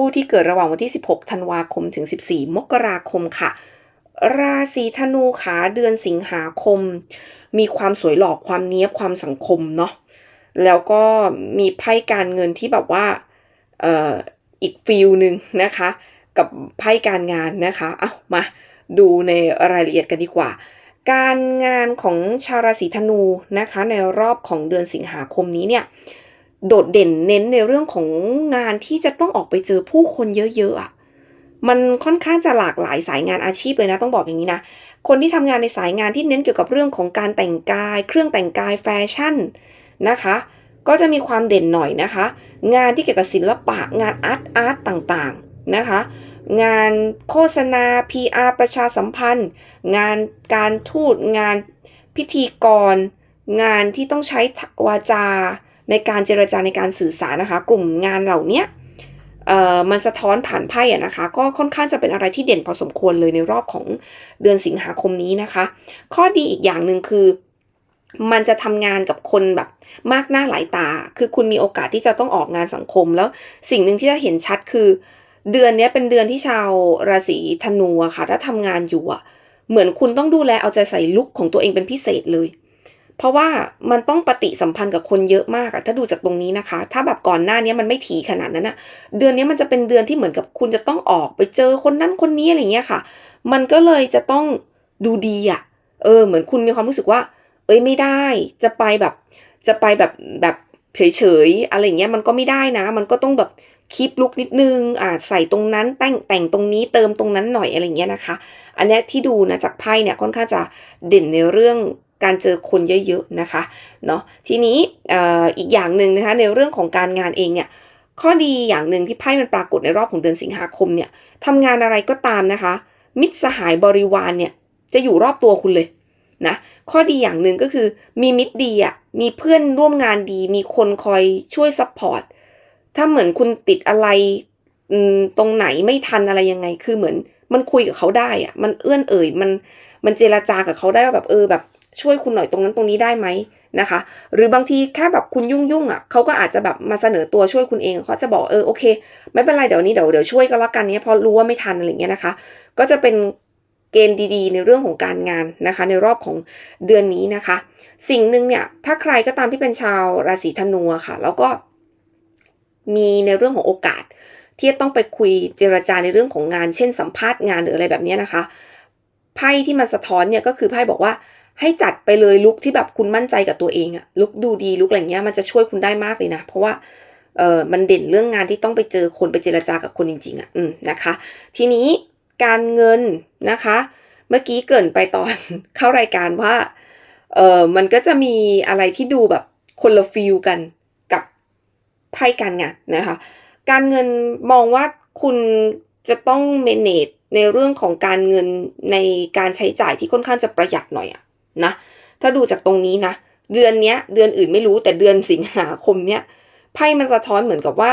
ผู้ที่เกิดระหว่างวันที่ 16 ธันวาคมถึง 14 มกราคมค่ะ ราศีธนูขาเดือนสิงหาคม มีความสวยหล่อความเนี้ยบความสังคมเนาะแล้วก็มีไพ่การเงินที่แบบว่าเอ่ออีกฟิลหนึ่งนะคะ กับไพ่การงานนะคะเอามาดูในรายละเอียดกันดีกว่า การงานของชาวราศีธนูนะคะ ในรอบของเดือนสิงหาคมนี้เนี่ย โดดเด่นเน้นในเรื่องของงานที่จะต้องออกไปเจอผู้คนเยอะๆอะมันค่อนข้างจะหลากหลายสายงานอาชีพเลยนะต้องบอกอย่างนี้นะ คนที่ทำงานในสายงานที่เน้นเกี่ยวกับเรื่องของการแต่งกาย เครื่องแต่งกายแฟชั่นนะคะ ก็จะมีความเด่นหน่อยนะคะ งานที่เกี่ยวกับศิลปะงานอาร์ตอาร์ตต่างๆนะคะ งานโฆษณา PR ประชาสัมพันธ์ งานการทูตงานพิธีกร งานที่ต้องใช้วาจา ในการเจรจาในการสื่อสารนะคะ กลุ่มงานเหล่านี้มันสะท้อนผ่านไพ่อะนะคะ ก็ค่อนข้างจะเป็นอะไรที่เด่นพอสมควรเลยในรอบของเดือนสิงหาคมนี้นะคะ ข้อดีอีกอย่างหนึ่งคือ มันจะทำงานกับคนแบบมากหน้าหลายตา คือคุณมีโอกาสที่จะต้องออกงานสังคม แล้วสิ่งหนึ่งที่จะเห็นชัดคือ เดือนนี้เป็นเดือนที่ชาวราศีธนูอะค่ะถ้าทำงานอยู่อะเหมือนคุณต้องดูแลเอาใจใส่ลุคของตัวเองเป็นพิเศษเลย เพราะว่ามันต้องปฏิสัมพันธ์กับคนเยอะมากอะถ้าดูจากตรงนี้นะคะ ถ้าแบบก่อนหน้านี้มันไม่ถี่ขนาดนั้นอะเดือนนี้มันจะเป็นเดือนที่เหมือนกับคุณจะต้องออกไปเจอคนนั้นคนนี้อะไรเงี้ยค่ะ มันก็เลยจะต้องดูดีอะเออ เหมือนคุณมีความรู้สึกว่า เอ้ยไม่ได้ จะไปแบบ จะไปแบบแบบเฉยๆอะไรเงี้ยมันก็ไม่ได้นะ มันก็ต้องแบบคีปลุกนิดนึง อ่าใส่ตรงนั้นแต่งแต่งตรงนี้เติมตรงนั้นหน่อยอะไรเงี้ยนะคะ อันนี้ที่ดูนะจากไพ่เนี่ยค่อนข้างจะเด่นในเรื่อง การเจอคนเยอะๆนะคะเนาะทีนี้อีกอย่างหนึ่งนะคะในเรื่องของการงานเองเนี่ยข้อดีอย่างหนึ่งที่ไพ่มันปรากฏในรอบของเดือนสิงหาคมเนี่ยทำงานอะไรก็ตามนะคะ มิตรสหายบริวารเนี่ยจะอยู่รอบตัวคุณเลยนะข้อดีอย่างหนึ่งก็คือมีมิตรดีอะมีเพื่อนร่วมงานดี มีคนคอยช่วยซัพพอร์ตถ้าเหมือนคุณติดอะไรตรงไหนไม่ทันอะไรยังไง คือเหมือนมันคุยกับเขาได้อะมันเอื้อนเอ่ยมันมันเจราจากับเขาได้ว่าแบบเออแบบ ช่วยคุณหน่อยตรงนั้นตรงนี้ได้ไหมนะคะ หรือบางทีแค่แบบคุณยุ่งยุ่งอะเขาก็อาจจะแบบมาเสนอตัวช่วยคุณเองเขาจะบอกเออโอเค ไม่เป็นไรเดี๋ยวนี้เดี๋ยวเดี๋ยวช่วยก็แล้วกันเนี้ยเพราะรู้ว่าไม่ทันอะไรเงี้ยนะคะ ก็จะเป็นเกณฑ์ดีๆ ในเรื่องของการงานนะคะ ในรอบของเดือนนี้นะคะ สิ่งหนึ่งเนี่ยถ้าใครก็ตามที่เป็นชาวราศีธนูค่ะ แล้วก็มีในเรื่องของโอกาส ที่จะต้องไปคุยเจรจาในเรื่องของงาน เช่นสัมภาษณ์งานหรืออะไรแบบเนี้ยนะคะไพ่ที่มันสะท้อนเนี่ยก็คือไพ่บอกว่า ให้จัดไปเลยลุกที่แบบคุณมั่นใจกับตัวเองอะลุกดูดีลุกอะไรเงี้ยมันจะช่วยคุณได้มากเลยนะ เพราะว่าเออมันเด่นเรื่องงานที่ต้องไปเจอคนไปเจรจากับคนจริง ๆอะอืมนะคะ ทีนี้การเงินนะคะ เมื่อกี้เกินไปตอนเข้ารายการว่าเออมันก็จะมีอะไรที่ดูแบบคนละฟิลกันกับไพ่การงานนะคะ การเงินมองว่าคุณจะต้องเมเนจในเรื่องของการเงินในการใช้จ่ายที่ค่อนข้างจะประหยัดหน่อยอะ นะ ถ้าดูจากตรงนี้นะ เดือนเนี้ย เดือนอื่นไม่รู้แต่เดือนสิงหาคมเนี้ยไพ่มันสะท้อนเหมือนกับว่า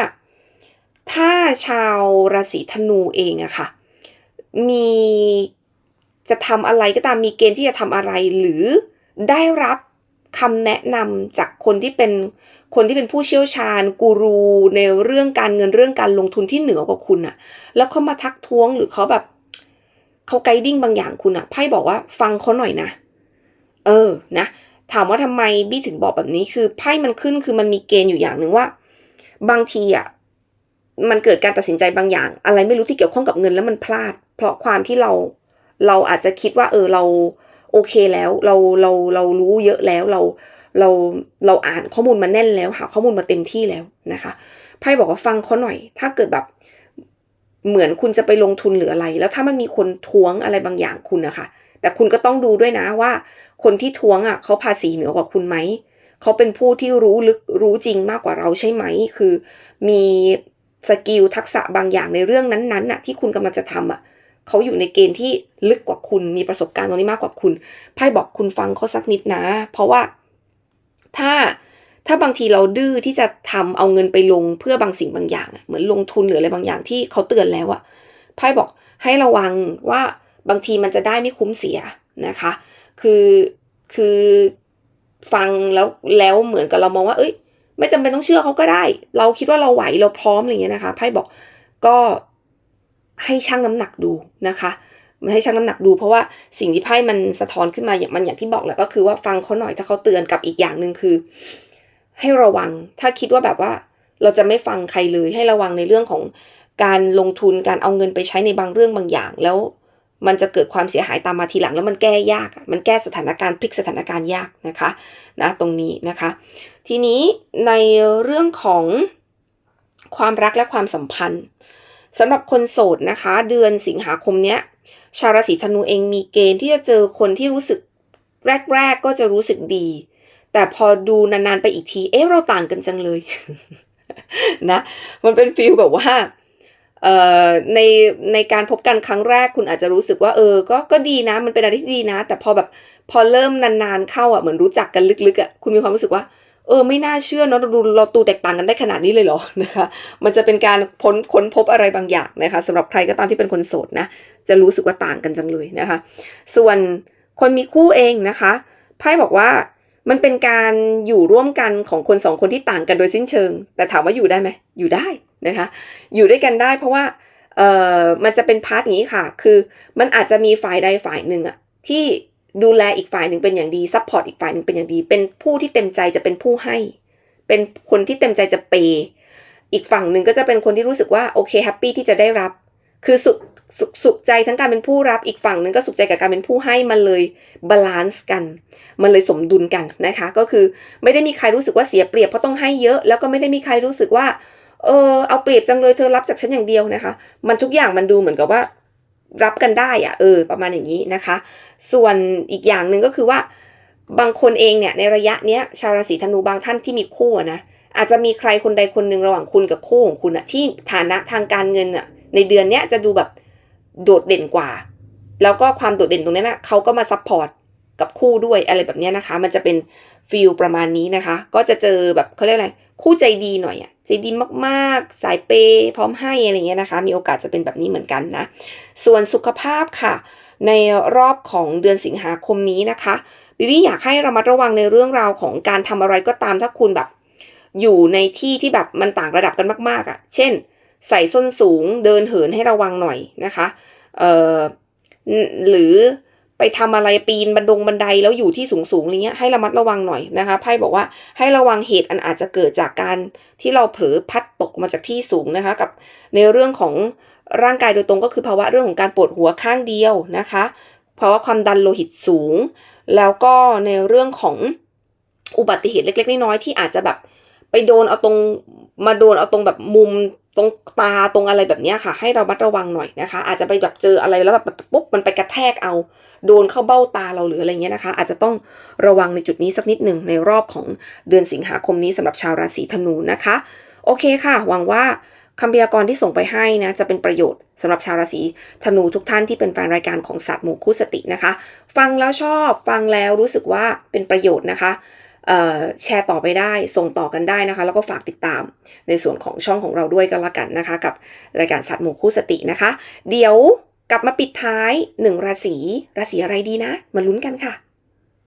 ถ้าชาวราศีธนูเองอะค่ะ มีจะทำอะไรก็ตามมีเกณฑ์ที่จะทำอะไรหรือได้รับคำแนะนำจากคนที่เป็นคนที่เป็นผู้เชี่ยวชาญกูรูในเรื่องการเงินเรื่องการลงทุนที่เหนือกว่าคุณอะแล้วเขามาทักท้วงหรือเขาแบบเขาไกดิ้งบางอย่างคุณอะไพ่บอกว่าฟังเขาหน่อยนะ เออนะถามว่าทำไมบี้ถึงบอกแบบนี้คือไพ่มันขึ้นคือมันมีเกณฑ์อยู่อย่างหนึ่งว่า บางทีอะมันเกิดการตัดสินใจบางอย่าง อะไรไม่รู้ที่เกี่ยวข้องกับเงินแล้วมันพลาด เพราะความที่เราเราอาจจะคิดว่า เออเราโอเคแล้วเราเราเรารู้เยอะแล้วเราเราเราอ่านข้อมูลมาแน่นแล้วหาข้อมูลมาเต็มที่แล้วนะคะไพ่บอกว่าฟังเขาหน่อย ถ้าเกิดแบบเหมือนคุณจะไปลงทุนหรืออะไร แล้วถ้ามันมีคนท้วงอะไรบางอย่างคุณนะคะ แต่คุณก็ต้องดูด้วยนะว่า คนที่ทวงอะเขาภาษีเหนือกว่าคุณไหมเขาเป็นผู้ที่รู้ลึกรู้จริงมากกว่าเราใช่ไหม คือมีสกิลทักษะบางอย่างในเรื่องนั้นๆน่ะที่คุณกำลังจะทำอะเขาอยู่ในเกณฑ์ที่ลึกกว่าคุณมีประสบการณ์ตรงนี้มากกว่าคุณไพ่บอกคุณฟังเขาสักนิดนะ เพราะว่าถ้าถ้าบางทีเราดื้อที่จะทำเอาเงินไปลงเพื่อบางสิ่งบางอย่าง เหมือนลงทุนหรืออะไรบางอย่างที่เขาเตือนแล้วอะไพ่บอกให้ระวังว่า บางทีมันจะได้ไม่คุ้มเสียนะคะ คือคือฟังแล้วแล้วเหมือนกับเรามองว่า เอ้ย ไม่จำเป็นต้องเชื่อเขาก็ได้ เราคิดว่าเราไหวเราพร้อมอะไรเงี้ยนะคะไพ่บอกก็ให้ชั่งน้ำหนักดูนะคะมันให้ชั่งน้ำหนักดูเพราะว่าสิ่งที่ไพ่มันสะท้อนขึ้นมาอย่างมันอย่างที่บอกแหละก็คือว่าฟังเขาหน่อยถ้าเขาเตือนกับอีกอย่างหนึ่งคือ ให้ระวังถ้าคิดว่าแบบว่าเราจะไม่ฟังใครเลยให้ระวังในเรื่องของการลงทุนการเอาเงินไปใช้ในบางเรื่องบางอย่าง แล้ว มันจะเกิดความเสียหายตามมาทีหลังแล้วมันแก้ยาก มันแก้สถานการณ์พลิกสถานการณ์ยากนะคะนะตรงนี้นะคะ ทีนี้ในเรื่องของความรักและความสัมพันธ์สำหรับคนโสดนะคะ เดือนสิงหาคมเนี้ย ชาวราศีธนูเองมีเกณฑ์ที่จะเจอคนที่รู้สึกแรก ๆ ก็จะรู้สึกดี แต่พอดูนาน ๆ ไปอีกที เอ๊ะเราต่างกันจังเลยนะ มันเป็นฟีลแบบว่า ในในการพบกันครั้งแรกคุณอาจจะรู้สึกว่าเออ ก็ก็ดีนะ มันเป็นอะไรที่ดีนะ แต่พอแบบพอเริ่มนานๆเข้าอะเหมือนรู้จักกันลึกๆอะคุณมีความรู้สึกว่าเออไม่น่าเชื่อเนาะเราดูเราตูแตกต่างกันได้ขนาดนี้เลยเหรอนะคะ มันจะเป็นการพ้นค้นพบอะไรบางอย่างนะคะสำหรับใครก็ตามที่เป็นคนโสดนะ จะรู้สึกว่าต่างกันจังเลยนะคะ ส่วนคนมีคู่เองนะคะไพ่บอกว่า มันเป็นการอยู่ร่วมกันของคนสองคนที่ต่างกันโดยสิ้นเชิง แต่ถามว่าอยู่ได้ไหมอยู่ได้นะคะ อยู่ด้วยกันได้เพราะว่าเอ่อมันจะเป็นพาร์ทนี้ค่ะ คือมันอาจจะมีฝ่ายใดฝ่ายหนึ่งอะที่ดูแลอีกฝ่ายหนึ่งเป็นอย่างดีซัพพอร์ตอีกฝ่ายหนึ่งเป็นอย่างดี เป็นผู้ที่เต็มใจจะเป็นผู้ให้ เป็นคนที่เต็มใจจะเปย์อีกฝั่งหนึ่งก็จะเป็นคนที่รู้สึกว่าโอเคแฮปปี้ที่จะได้รับ คือสุข สุขสุขใจทั้งการเป็นผู้รับอีกฝั่งหนึ่งก็สุขใจกับการเป็นผู้ให้มันเลยบาลานซ์กัน มันเลยสมดุลกันนะคะ ก็คือไม่ได้มีใครรู้สึกว่าเสียเปรียบเพราะต้องให้เยอะ แล้วก็ไม่ได้มีใครรู้สึกว่าเออเอาเปรียบจังเลยเธอรับจากฉันอย่างเดียวนะคะ มันทุกอย่างมันดูเหมือนกับว่ารับกันได้อะเออ ประมาณอย่างนี้นะคะ ส่วนอีกอย่างหนึ่งก็คือว่าบางคนเองเนี่ยในระยะเนี้ยชาวราศีธนูบางท่านที่มีคู่นะอาจจะมีใครคนใดคนหนึ่งระหว่างคุณกับคู่ของคุณอะที่ฐานะทางการเงินอะในเดือนเนี้ยจะดูแบบ โดดเด่นกว่า แล้วก็ความโดดเด่นตรงนี้นะเขาก็มาซัพพอร์ตกับคู่ด้วยอะไรแบบนี้นะคะ มันจะเป็นฟิลประมาณนี้นะคะ ก็จะเจอแบบเขาเรียกอะไร คู่ใจดีหน่อยอะใจดีมากๆ สายเปย์พร้อมให้อะไรเงี้ยนะคะ มีโอกาสจะเป็นแบบนี้เหมือนกันนะ ส่วนสุขภาพค่ะ ในรอบของเดือนสิงหาคมนี้นะคะบิวี่อยากให้ระมัดระวังในเรื่องราวของการทำอะไรก็ตามถ้าคุณแบบ อยู่ในที่ที่แบบมันต่างระดับกันมากๆอะ่ะ เช่น ใส่ส้นสูงเดินเหินให้ระวังหน่อยนะคะเอ่อหรือไปทำอะไรปีนบันดงบันไดแล้วอยู่ที่สูงสูงอะไรเงี้ยให้ระมัดระวังหน่อยนะคะไพ่บอกว่าให้ระวังเหตุอันอาจจะเกิดจากการที่เราเผลอพัดตกมาจากที่สูงนะคะกับในเรื่องของร่างกายโดยตรงก็คือภาวะเรื่องของการปวดหัวข้างเดียวนะคะภาวะความดันโลหิตสูง แล้วก็ในเรื่องของอุบัติเหตุเล็ก ๆ น้อยๆที่อาจจะแบบไปโดนเอาตรงมาโดนเอาตรงแบบมุม ตรงตาตรงอะไรแบบนี้ค่ะ ให้เรามัดระวังหน่อยนะคะ อาจจะไปแบบเจออะไรแล้วแบบปุ๊บมันไปกระแทกเอา โดนเข้าเบ้าตาเราหรืออะไรเงี้ยนะคะ อาจจะต้องระวังในจุดนี้สักนิดหนึ่งในรอบของเดือนสิงหาคมนี้สำหรับชาวราศีธนูนะคะ โอเคค่ะ หวังว่าคำพยากรณ์ที่ส่งไปให้นะจะเป็นประโยชน์สำหรับชาวราศีธนูทุกท่านที่เป็นแฟนรายการของศาสตร์หมู่คู่สตินะคะ ฟังแล้วชอบฟังแล้วรู้สึกว่าเป็นประโยชน์นะคะ แชร์ต่อไปได้ส่งต่อกันได้นะคะ แล้วก็ฝากติดตามในส่วนของช่องของเราด้วยก็แล้วกันนะคะ กับรายการสัตว์หมู่คู่สตินะคะ เดี๋ยวกลับมาปิดท้ายหนึ่งราศีราศีอะไรดีนะ มาลุ้นกันค่ะ